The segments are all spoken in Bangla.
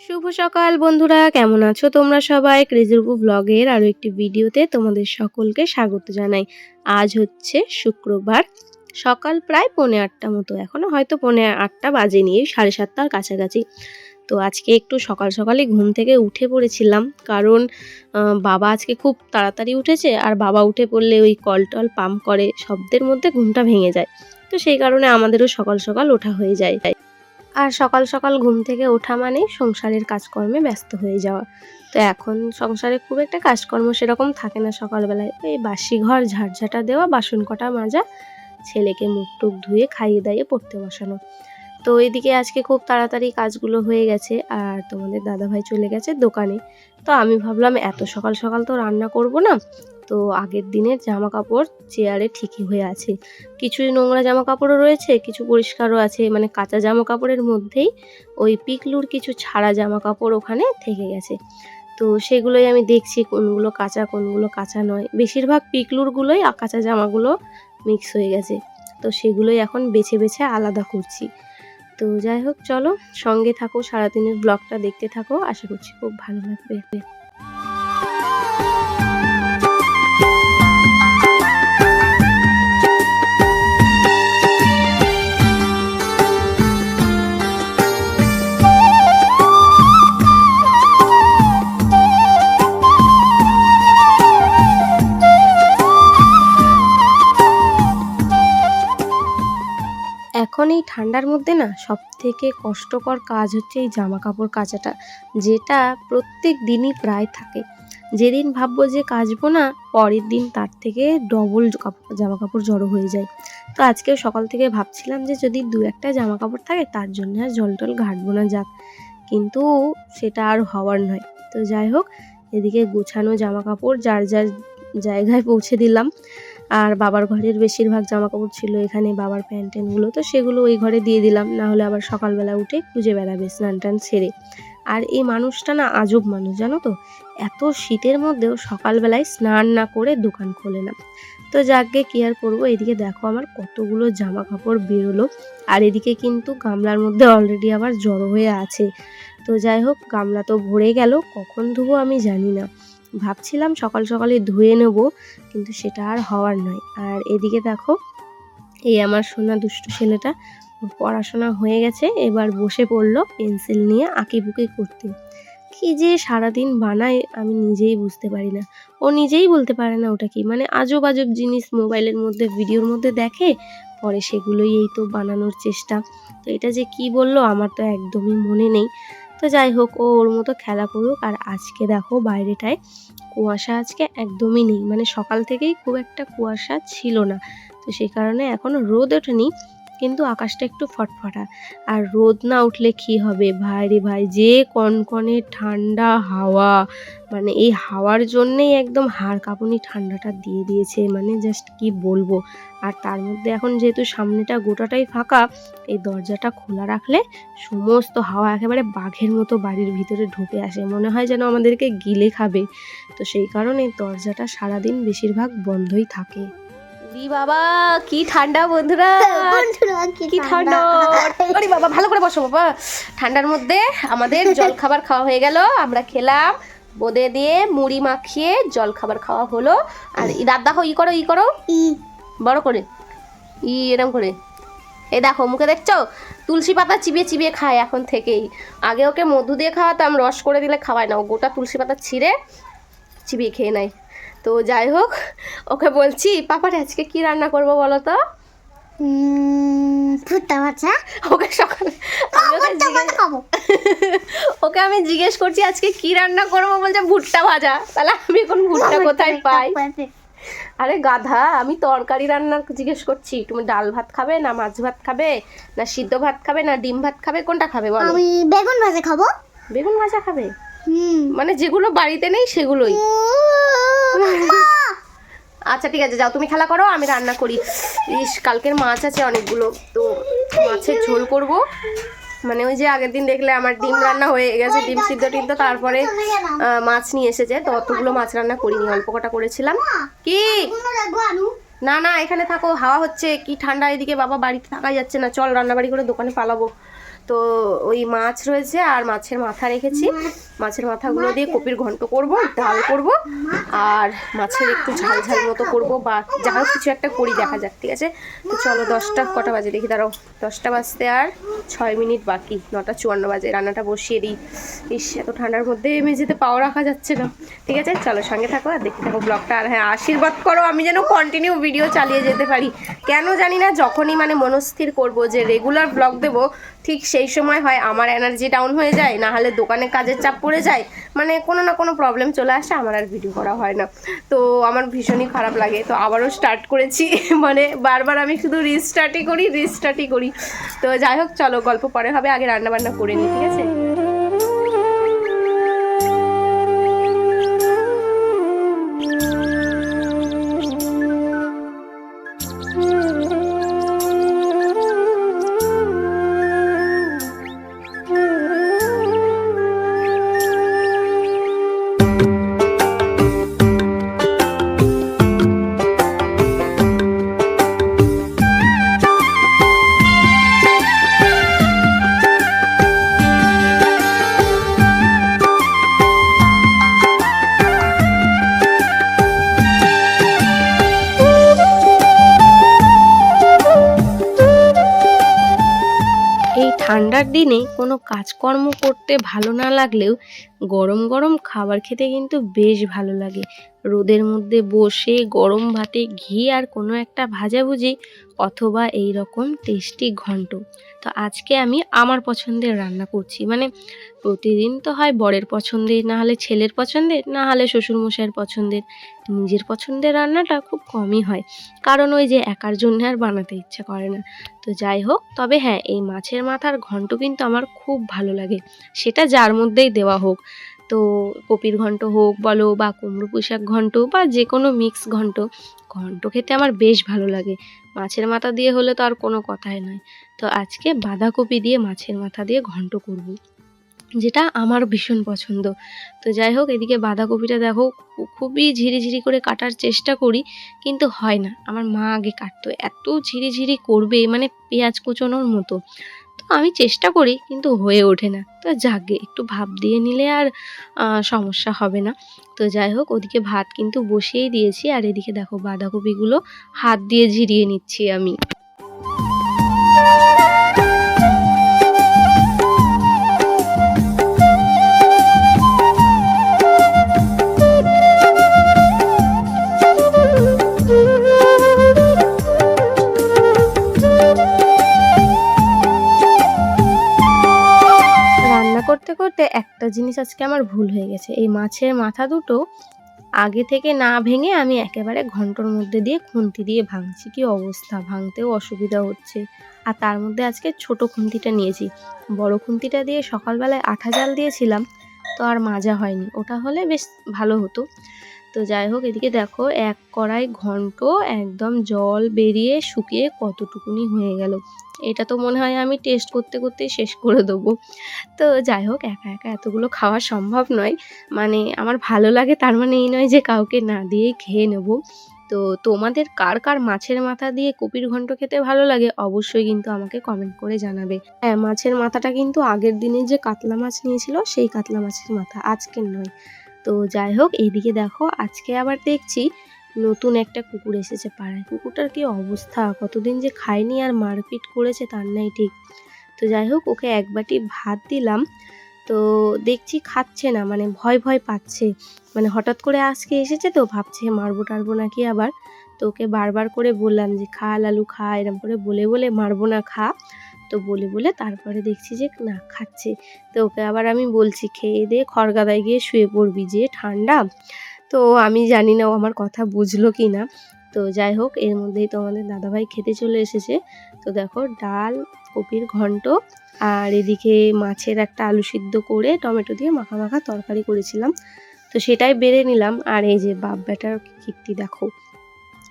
শুভ সকাল বন্ধুরা, কেমন আছো তোমরা সবাই? ক্রেজিরবু ব্লগের আরও একটি ভিডিওতে তোমাদের সকলকে স্বাগত জানাই। আজ হচ্ছে শুক্রবার, সকাল প্রায় পৌনে আটটা মতো এখনও হয়তো পৌনে আটটা বাজে এই সাড়ে সাতটার কাছাকাছি। তো আজকে একটু সকাল সকালে ঘুম থেকে উঠে পড়েছিলাম, কারণ বাবা আজকে খুব তাড়াতাড়ি উঠেছে, আর বাবা উঠে পড়লে ওই কল টল পাম্প করে, শব্দের মধ্যে ঘুমটা ভেঙে যায়। তো সেই কারণে আমাদেরও সকাল সকাল ওঠা হয়ে যায়। আর সকাল সকাল ঘুম থেকে ওঠা মানেই সংসারের কাজকর্মে ব্যস্ত হয়ে যাওয়া। তো এখন সংসারে খুব একটা কাজকর্ম সেরকম থাকে না সকালবেলায়। এই বাসি ঘর, ঝাড়ঝাটা দেওয়া, বাসন কটা মাজা, ছেলেকে মুখ টুক ধুয়ে খাইয়ে দাইয়ে পড়তে বসানো। তো এদিকে আজকে খুব তাড়াতাড়ি কাজগুলো হয়ে গেছে আর তোমাদের দাদাভাই চলে গেছে দোকানে। তো আমি ভাবলাম এত সকাল সকাল তো রান্না করব না তো আগের দিনের জামা কাপড় চেয়ারে ঠিকই হয়ে আছে। কিছু নোংরা জামা কাপড়ও রয়েছে, কিছু পরিষ্কারও আছে মানে কাঁচা জামা কাপড়ের মধ্যেই ওই পিকলুর কিছু ছাড়া জামা কাপড় ওখানে থেকে গেছে। তো সেগুলোই আমি দেখছি কোনগুলো কাঁচা কোনগুলো কাঁচা নয়। বেশিরভাগ পিকলুরগুলোই কাঁচা জামাগুলো মিক্স হয়ে গেছে। তো সেগুলোই এখন বেছে বেছে আলাদা করছি। তো যাই হোক, চলো সঙ্গে থাকো, সারাদিনের ব্লগটা দেখতে থাকো। আশা করছি খুব ভালো লাগবে। ঠান্ডার মধ্যে না সব থেকে কষ্টকর কাজ হচ্ছে এই জামা কাপড় কাচাটা, যেটা প্রত্যেক দিনই প্রায় থাকে। যেদিন ভাববো যে কাচবো না, পরের দিন তার থেকে ডবল জামা কাপড় জড়ো হয়ে যায়। তো আজকে সকাল থেকে ভাবছিলাম যে যদি দু একটা জামা কাপড় থাকে, তার জন্য আর জল টল ঘাটবো না যাক। কিন্তু সেটা আর হওয়ার নয়। তো যাই হোক, এদিকে গোছানো জামা কাপড় যার যার জায়গায় পৌঁছে দিলাম। আর বাবার ঘরের বেশিরভাগ জামা কাপড় ছিল এখানে বাবার প্যান্ট ট্যান্টগুলো তো সেগুলো ওই ঘরে দিয়ে দিলাম, না হলে আবার সকালবেলা উঠে খুঁজে বেড়াবে স্নান টান সেরে। আর এই মানুষটা না আজব মানুষ, জানো তো? এত শীতের মধ্যেও সকালবেলায় স্নান না করে দোকান খোলে না। তো যাকে কি আর করব, এদিকে দেখো আমার কতগুলো জামা কাপড় বেরোলো। আর এদিকে কিন্তু গামলার মধ্যে অলরেডি আবার জড়ো হয়ে আছে। তো যাই হোক, গামলা তো ভরে গেল, কখন ধুবো আমি জানি না। ভাবছিলাম সকাল সকালে ধুয়ে নেব, কিন্তু সেটা আর হওয়ার নয়। আর এদিকে দেখো, এই আমার সোনা দুষ্টু ছেলেটা পড়াশোনা হয়ে গেছে, এবার বসে পড়ল পেন্সিল নিয়ে আঁকিবুকি করতে। কি যে সারাদিন বানায় আমি নিজেই বুঝতে পারি না। ও নিজেই বলতে পারে না ওটা কি। মানে আজব আজব জিনিস মোবাইলের মধ্যে, ভিডিওর মধ্যে দেখে, পরে সেগুলোই এই তো বানানোর চেষ্টা। তো এটা যে কি বলল, আমার তো একদমই মনে নেই। তো যাই হোক, ও ওর মতো খেলা করুক। আর আজকে দেখো বাইরেটায় কুয়াশা আজকে একদমই নেই। মানে সকাল থেকেই খুব একটা কুয়াশা ছিল না। তো সেই কারণে এখন রোদ ওঠেনি। কিন্তু আকাশটা একটু ফটফটা। আর রোদ না উঠলে কি হবে? ভাই রে ভাই, যে কনকনে ঠান্ডা হাওয়া মানে এই হাওয়ার জন্যেই একদম হাড় কাঁপুনি ঠান্ডাটা দিয়ে দিয়েছে মানে জাস্ট কি বলব? আর তার মধ্যে এখন যেহেতু সামনেটা গোটাটাই ফাঁকা, এই দরজাটা খোলা রাখলে সমস্ত হাওয়া একেবারে বাঘের মতো বাড়ির ভিতরে ঢুকে আসে, মনে হয় যেন আমাদেরকে গিলে খাবে। তো সেই কারণে দরজাটা সারাদিন বেশিরভাগ বন্ধই থাকে। উরি বাবা কি ঠান্ডা বন্ধুরা। কি ঠান্ডা। ওরে বাবা ভালো করে বসো বাবা। ঠান্ডার মধ্যে আমাদের জল খাবার খাওয়া হয়ে গেল। আমরা খেলাম বোদে দিয়ে মুড়ি মাখিয়ে জল খাবার খাওয়া হলো। আর ই দাঁত দেখো ই করো ই করো। বড় করে। ই এরম করে। এই দেখো মুখে দেখছ? তুলসী পাতা চিবিয়ে চিবিয়ে খায় এখন থেকেই। আগে ওকে মধু দিয়ে খাওয়াতাম রস করে দিলে খাওয়ায় না। ও গোটা তুলসী পাতা ছিঁড়ে চিবিয়ে খেয়ে নেয়। তো যাই হোক ওকে বলছি পাপারে আজকে কি রান্না করব বলো তো ভুট্টা ভাজা। ওকে সকালে ওকে জিজ্ঞেস- খাব। ওকে আমি জিজ্ঞেস করছি আজকে কি রান্না করব? বলছে ভুট্টা ভাজা। তাহলে আমি এখন ভুট্টা কোথায় পাই? আরে গাধা আমি তরকারি রান্নার জিজ্ঞেস করছি তুমি ডাল ভাত খাবে না মাছ ভাত খাবে না সিদ্ধ ভাত খাবে না ডিম ভাত খাবে কোনটা খাবে বলো? আমি বেগুন ভাজা খাব। বেগুন ভাজা খাবে? মানে যেগুলো বাড়িতে নেই সেগুলোই। আচ্ছা ঠিক আছে যাও তুমি খেলা করো আমি রান্না করি। ইস কালকের মাছ আছে অনেকগুলো তো মাছের ঝোল করব। মানে ওই যে আগের দিন দেখলে আমার ডিম রান্না হয়ে গেছে ডিম সিদ্ধ টিদ্ধ তারপরে মাছ নিয়ে এসেছে তো অতগুলো মাছ রান্না করিনি অল্প কটা করেছিলাম। কি? না না এখানে থাকো হাওয়া হচ্ছে কি ঠান্ডা এদিকে বাবা বাড়িতে থাকা যাচ্ছে না চল রান্নাবাড়ি করে দোকানে পালাবো। তো ওই মাছ রয়েছে আর মাছের মাথা রেখেছি। মাছের মাথাগুলো দিয়ে কপির ঘন্ট করব, ডাল করব আর মাছের একটু ঝাল ঝাল মতো করব বা যাহোক কিছু একটা করি দেখা যাক, ঠিক আছে? তো চলো দশটা, কটা বাজে দেখি, দাঁড়াও। দশটা বাজতে আর ছয় মিনিট বাকি, নটা চুয়ান্ন বাজে, রান্নাটা বসিয়ে দিই। ইস, এত ঠান্ডার মধ্যে মেঝেতে পাও রাখা যাচ্ছে না। ঠিক আছে? চলো সঙ্গে থাকো আর দেখতে থাকো ব্লগটা। আর হ্যাঁ আশীর্বাদ করো, আমি যেন কন্টিনিউ ভিডিও চালিয়ে যেতে পারি। কেন জানি না, যখনই মানে মনস্থির করব যে রেগুলার ব্লগ দেবো ঠিক সেই সময় হয় আমার এনার্জি ডাউন হয়ে যায় না হলে দোকানে কাজের চাপ পড়ে যায় মানে কোনো না কোনো প্রবলেম চলে আসে, আমার আর ভিডিও করা হয় না। তো আমার ভীষণই খারাপ লাগে, তো আবারও স্টার্ট করেছি মানে বারবার আমি শুধু রিস্টার্টই করি রিস্টার্টই করি। তো যাই হোক, চলো গল্প পরে হবে, আগে রান্না বান্না করে নিই, ঠিক আছে? ঠান্ডার দিনে কোনো কাজকর্ম করতে ভালো না লাগলেও গরম গরম খাবার খেতে কিন্তু বেশ ভালো লাগে। রোদের মধ্যে বসে গরম ভাতে ঘি আর কোনো একটা ভাজাভুজি অথবা এই রকম টেস্টি ঘন্ট। তো আজকে আমি আমার পছন্দের রান্না করছি। মানে প্রতিদিন তো হয় বরের পছন্দের, না হলে ছেলের পছন্দের, না হলে শ্বশুরমশাইয়ের পছন্দের। নিজের পছন্দের রান্নাটা খুব কমই হয়। কারণ ওই যে একার জন্য আর বানাতে ইচ্ছা করে না। তো যাই হোক, তবে হ্যাঁ এই মাছের মাথার ঘন্ট কিন্তু আমার খুব ভালো লাগে। সেটা যার মধ্যেই দেওয়া হোক। তো কপির ঘন্ট হোক বলো বা কুমড়ো পুঁইশাক ঘন্ট বা যে কোনো মিক্স ঘন্ট ঘন্ট খেতে আমার বেশ ভালো লাগে। মাছের মাথা দিয়ে হলে তো আর কোনো কথাই নয়। তো আজকে বাঁধাকপি দিয়ে মাছের মাথা দিয়ে ঘন্ট করব, যেটা আমার ভীষণ পছন্দ। তো যাই হোক, এদিকে বাঁধাকপিটা দেখো খুবই ঝিরিঝিরি করে কাটার চেষ্টা করি, কিন্তু হয় না। আমার মা আগে কাটতো, এত ঝিরিঝিরি করবে মানে পেঁয়াজ কুচোনোর মতো। আমি চেষ্টা করি, কিন্তু হয়ে ওঠে না। তো যাকে একটু ভাব দিয়ে নিলে আর সমস্যা হবে না। তো যাই হোক, ওদিকে ভাত কিন্তু বসিয়েই দিয়েছি, আর এদিকে দেখো বাঁধাকপিগুলো হাত দিয়ে ঝিরিয়ে নিচ্ছি আমি। করতে একটা জিনিস আজকে আমার ভুল হয়ে গেছে। এই মাছের মাথা দুটো আগে থেকে না ভেঙে আমি একেবারে ঘন্টর মধ্যে দিয়ে খুন্তি দিয়ে ভাঙছি। কি অবস্থা? ভাঙতেও অসুবিধা হচ্ছে। আর তার মধ্যে আজকে ছোট খুন্তিটা নিয়েছি। বড় খুন্তিটা দিয়ে সকালবেলায় আঠা জাল দিয়েছিলাম, তো আর মাজা হয়নি। ওটা হলে বেশ ভালো হতো। তো যাই হোক, এদিকে দেখো এক কড়াই ঘন্ট একদম জল বেরিয়ে শুকিয়ে কতটুকুনি হয়ে গেল। এটা তো মনে হয় আমি টেস্ট করতে করতে শেষ করে দেবো। তো যাই হোক, একা একা এতগুলো খাওয়া সম্ভব নয়। মানে আমার ভালো লাগে, তার মানে এই নয় যে কাউকে না দিয়েই খেয়ে নেব। তো তোমাদের কার কার মাছের মাথা দিয়ে কপির ঘন্ট খেতে ভালো লাগে অবশ্যই কিন্তু আমাকে কমেন্ট করে জানাবে। হ্যাঁ মাছের মাথাটা কিন্তু আগের দিনে যে কাতলা মাছ নিয়েছিল, সেই কাতলা মাছের মাথা, আজকের নয়। তো যাই হোক এইদিকে দেখো, আজকে আবার দেখছি নতুন একটা কুকুর এসেছে পাড়ায়। কুকুরটার কি অবস্থা? কতদিন যে খায়নি আর মারপিট করেছে তার নাই ঠিক। তো যাই হোক, ওকে এক বাটি ভাত দিলাম। তো দেখছি খাচ্ছে না মানে ভয় ভয় পাচ্ছে। মানে হঠাৎ করে আজকে এসেছে তো, ভাবছে মারবো টারবো নাকি আবার। তো ওকে বারবার করে বললাম যে খা, লালু খা, এরম করে বলে বলে মারবো না, খা। তো বলে বলে তারপরে দেখছি যে না, খাচ্ছে। তো ওকে আবার আমি বলছি, খেয়ে দিয়ে খড়গাদায় গিয়ে শুয়ে পড়বি যে ঠান্ডা। তো আমি জানি না ও আমার কথা বুঝলো কি না তো যাই হোক, এর মধ্যেই তো আমাদের দাদাভাই খেতে চলে এসেছে। তো দেখো, ডাল, কপির ঘন্ট আর এদিকে মাছের একটা আলু সিদ্ধ করে টমেটো দিয়ে মাখা মাখা তরকারি করেছিলাম। তো সেটাই বেড়ে নিলাম। আর এই যে বাপ বেটার কীর্তি, দেখো।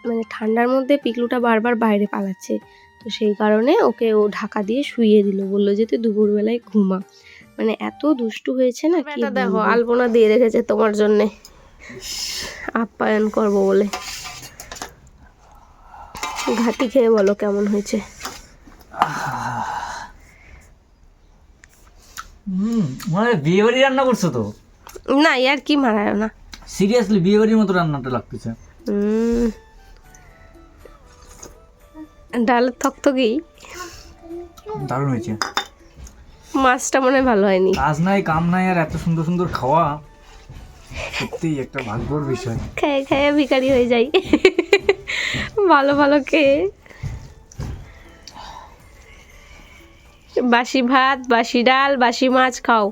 মানে ঠান্ডার মধ্যে পিকলুটা বারবার বাইরে পালাচ্ছে। তো সেই কারণে ওকে ও ঢাকা দিয়ে শুইয়ে দিল। বলল যে তুই দুপুরবেলায় ঘুমা। মানে এত দুষ্টু হয়েছে না কি দেখো আলপনা দিয়ে রেখেছে তোমার জন্যে। আপ্যায়ন করব বলে। ঘাটি খেয়ে বলো কেমন হয়েছে। হুম মানে বিয়ে বাড়ি রান্না করছ তো? না আর কি মারায় না। সিরিয়াসলি বিয়ে বাড়ির মতো রান্নাটা লাগতেছে। উম, ডাল থকথকেই। দারুণ হয়েছে। মাছটা মনে ভালো হয়নি। কাজ নাই কাম নাই আর এত সুন্দর সুন্দর খাওয়া। সত্যিই একটা ভাগ্যর বিষয়। খেয়ে খেয়ে ভিখারি হয়ে যাই ভালো ভালো খেয়ে। বাসি ভাত বাসি ডাল বাসি মাছ খাও।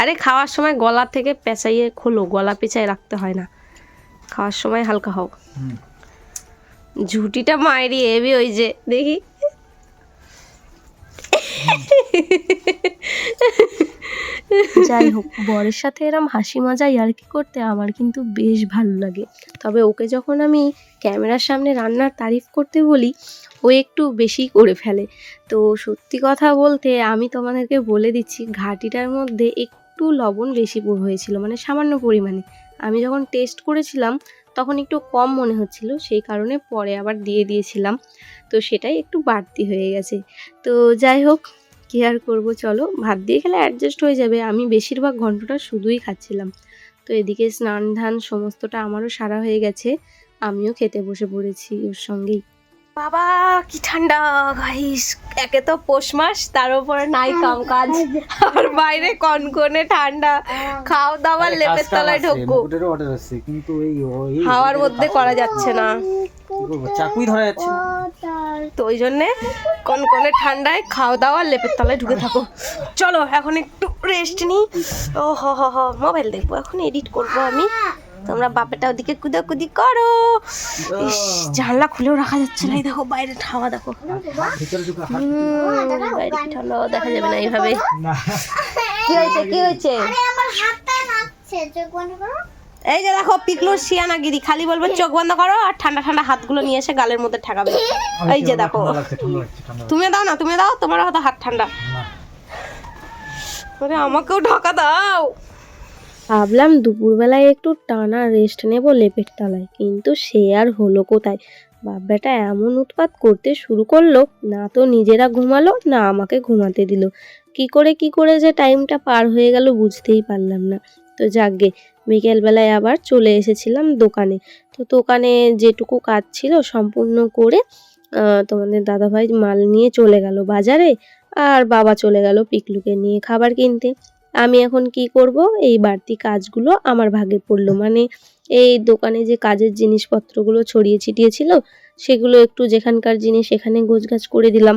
আরে খাওয়ার সময় গলা থেকে পেঁচাইয়ে খোলো গলা পেঁচায় রাখতে হয় না। খাওয়ার সময় হালকা হোক হুম। ঝুটিটা মায়েরই হেবি ওই যে দেখি। যাই হোক বরের সাথে এরম হাসি মজা ইয়ার্কি করতে আমার কিন্তু বেশ ভালো লাগে। তবে ওকে যখন আমি ক্যামেরার সামনে রান্নার তারিফ করতে বলি ও একটু বেশি করে ফেলে। তো সত্যি কথা বলতে আমি তোমাদেরকে বলে দিচ্ছি ঘাটিটার মধ্যে একটু লবণ বেশি হয়েছিল মানে সামান্য পরিমাণে। আমি যখন টেস্ট করেছিলাম, তখন একটু কম মনে হচ্ছিল, সেই কারণে পরে আবার দিয়ে দিয়েছিলাম। তো সেটাই একটু বাড়তি হয়ে গেছে। তো যাই হোক, কী আর করব চলো, ভাত দিয়ে খেলে অ্যাডজাস্ট হয়ে যাবে। আমি বেশিরভাগ ঘন্টটা শুধুই খাচ্ছিলাম। তো এদিকে স্নান ধান সমস্তটা আমারও সারা হয়ে গেছে। আমিও খেতে বসে পড়েছি ওর সঙ্গেই। বাবা কি ঠান্ডা গাইস একে তো পৌষ মাস তার উপরে নাই কাম কাজ। আর বাইরে কনকনে ঠান্ডা। খাওয়া দাওয়ার লেপের তলায় আসছে কিন্তু এই হাওয়ার মধ্যে করা যাচ্ছে না। চাকুই ধরা যাচ্ছে তো ওই জন্যে কনকনে ঠান্ডায় খাওয়া দাওয়া লেপের তলায় ঢুকে থাকো। চলো এখন একটু রেস্ট নিই। ও হ হ হ মোবাইল দেখব এখন এডিট করব আমি। তোমরা বাপেটা ওদিকে কুদাকুদি করো। ইস জানলা খুলেও রাখা যাচ্ছে না। এই দেখো বাইরে হাওয়া দেখো। বাইরে ঠান্ডা হাওয়া দেখা যাবে না এইভাবে। কি হয়েছে কি হয়েছে? আমার হাতটা নাচছে চোখ বন্ধ করো। এই যে দেখো পিকলুর শিয়ানাগিরি খালি বলবে চোখ বন্ধ করো আর ঠান্ডা ঠান্ডা হাতগুলো নিয়ে এসে গালের মধ্যে ঠেকাবে। এই যে দেখো। তুমি দাও না তুমি দাও তোমার হয়তো হাত ঠান্ডা। আমাকেও ঢাকা দাও। ভাবলাম দুপুরবেলায় একটু টানা রেস্ট নেব লেপের তলায়। কিন্তু সে আর হলো কোথায়? বাব্যাটা এমন উৎপাত করতে শুরু করল, না তো নিজেরা ঘুমালো, না আমাকে ঘুমাতে দিল। কি করে কি করে যে টাইমটা পার হয়ে গেল বুঝতেই পারলাম না। তো যাকগে, বিকেলবেলায় আবার চলে এসেছিলাম দোকানে। তো দোকানে যেটুকু কাজ ছিল সম্পূর্ণ করে তোমাদের দাদাভাই মাল নিয়ে চলে গেল বাজারে, আর বাবা চলে গেল পিকলুকে নিয়ে খাবার কিনতে। আমি এখন কি করব? এই বাড়তি কাজগুলো আমার ভাগে পড়ল। মানে এই দোকানে যে কাজের জিনিসপত্রগুলো ছড়িয়ে ছিটিয়ে ছিল, সেগুলো একটু যেখানকার জিনিস সেখানে গোছগাছ করে দিলাম।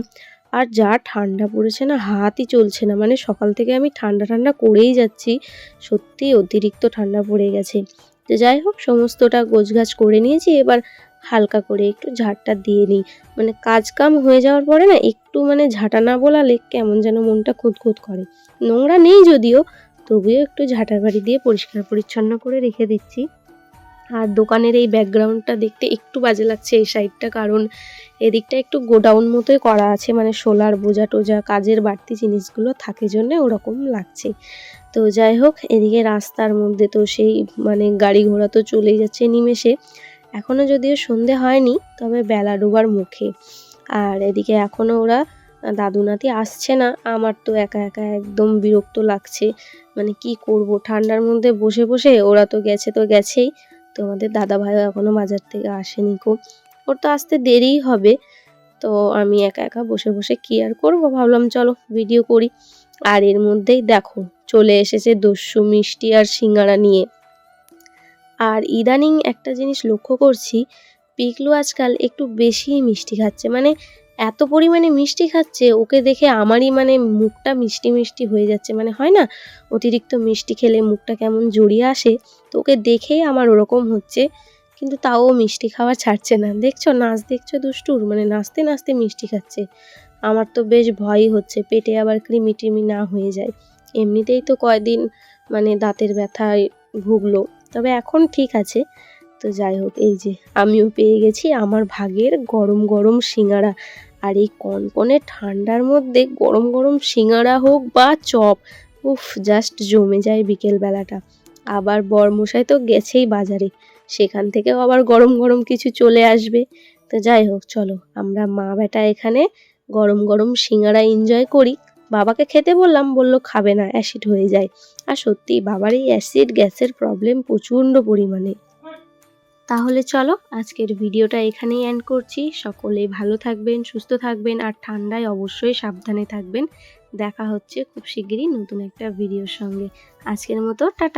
আর যা ঠান্ডা পড়েছে না, হাতই চলছে না। মানে সকাল থেকে আমি ঠান্ডা ঠান্ডা করেই যাচ্ছি। সত্যি অতিরিক্ত ঠান্ডা পড়ে গেছে। তো যাই হোক, সমস্তটা গোছগাছ করে নিয়েছি। এবার হালকা করে একটু ঝাড়টা দিয়ে নিই। মানে কাজ কাম হয়ে যাওয়ার পরে না, একটু মানে ঝাঁটা না বলালে কেমন যেন মনটা খুঁতখুত করে। নোংরা নেই যদিও, তবুও একটু ঝাঁটার বাড়ি দিয়ে পরিষ্কার পরিচ্ছন্ন করে রেখে দিচ্ছি। আর দোকানের এই ব্যাকগ্রাউন্ডটা দেখতে একটু বাজে লাগছে এই সাইডটা কারণ এদিকটা একটু গোডাউন মতোই করা আছে মানে সোলার বোঝা টোজা কাজের বাড়তি জিনিসগুলো থাকে জন্য ওরকম লাগছে। তো যাই হোক, এদিকে রাস্তার মধ্যে তো সেই মানে গাড়ি ঘোড়া তো চলেই যাচ্ছে নিমেষে। এখনও যদিও সন্ধে হয়নি, তবে বেলা ডোবার মুখে। আর এদিকে এখনও ওরা দাদু নাতি আসছে না, আমার তো একা একা একদম বিরক্ত লাগছে। মানে কি করব, ঠান্ডার মধ্যে বসে বসে ওরা তো গেছে তো গেছেই। তো আমাদের দাদা ভাইও এখনও বাজার থেকে আসেনি কো ওর তো আসতে দেরিই হবে। তো আমি একা একা বসে বসে কি আর করব? ভাবলাম চলো ভিডিও করি। আর এর মধ্যেই দেখো, চলে এসেছে দস্যু, মিষ্টি আর সিঙ্গারা নিয়ে। আর ইদানিং একটা জিনিস লক্ষ্য করছি, পিকলু আজকাল একটু বেশিই মিষ্টি খাচ্ছে। মানে এত পরিমাণে মিষ্টি খাচ্ছে, ওকে দেখে আমারই মানে মুখটা মিষ্টি মিষ্টি হয়ে যাচ্ছে। মানে হয় না? অতিরিক্ত মিষ্টি খেলে মুখটা কেমন জড়িয়ে আসে? তো ওকে দেখেই আমার ওরকম হচ্ছে, কিন্তু তাও মিষ্টি খাওয়া ছাড়ছে না। দেখছ? নাচ দেখছ দুষ্টুর? মানে নাচতে নাচতে মিষ্টি খাচ্ছে। আমার তো বেশ ভয়ই হচ্ছে, পেটে আবার কৃমি টিমি না হয়ে যায়। এমনিতেই তো কয়দিন মানে দাঁতের ব্যথায় ভুগলো। তবে এখন ঠিক আছে। তো যাই হোক, এই যে আমিও পেয়ে গেছি আমার ভাগের গরম গরম সিঙ্গারা। আর এই কনকনে ঠান্ডার মধ্যে গরম গরম সিঙ্গারা হোক বা চপ, উফ জাস্ট জমে যায় বিকেল বেলাটা আবার বরমশাই তো গেছেই বাজারে, সেখান থেকেও আবার গরম গরম কিছু চলে আসবে। তো যাই হোক, চলো আমরা মা বেটা এখানে গরম গরম সিঙ্গারা এনজয় করি। বাবাকে খেতে বললাম, বলল খাবে না অ্যাসিড হয়ে যায়। আর সত্যি বাবার এই অ্যাসিড গ্যাসের প্রবলেম প্রচণ্ড পরিমাণে। তাহলে চলো, আজকের ভিডিওটা এখানেই এন্ড করছি। সকলে ভালো থাকবেন, সুস্থ থাকবেন, আর ঠান্ডায় অবশ্যই সাবধানে থাকবেন। দেখা হচ্ছে খুব শিগগিরই নতুন একটা ভিডিওর সঙ্গে। আজকের মতো, টাটা।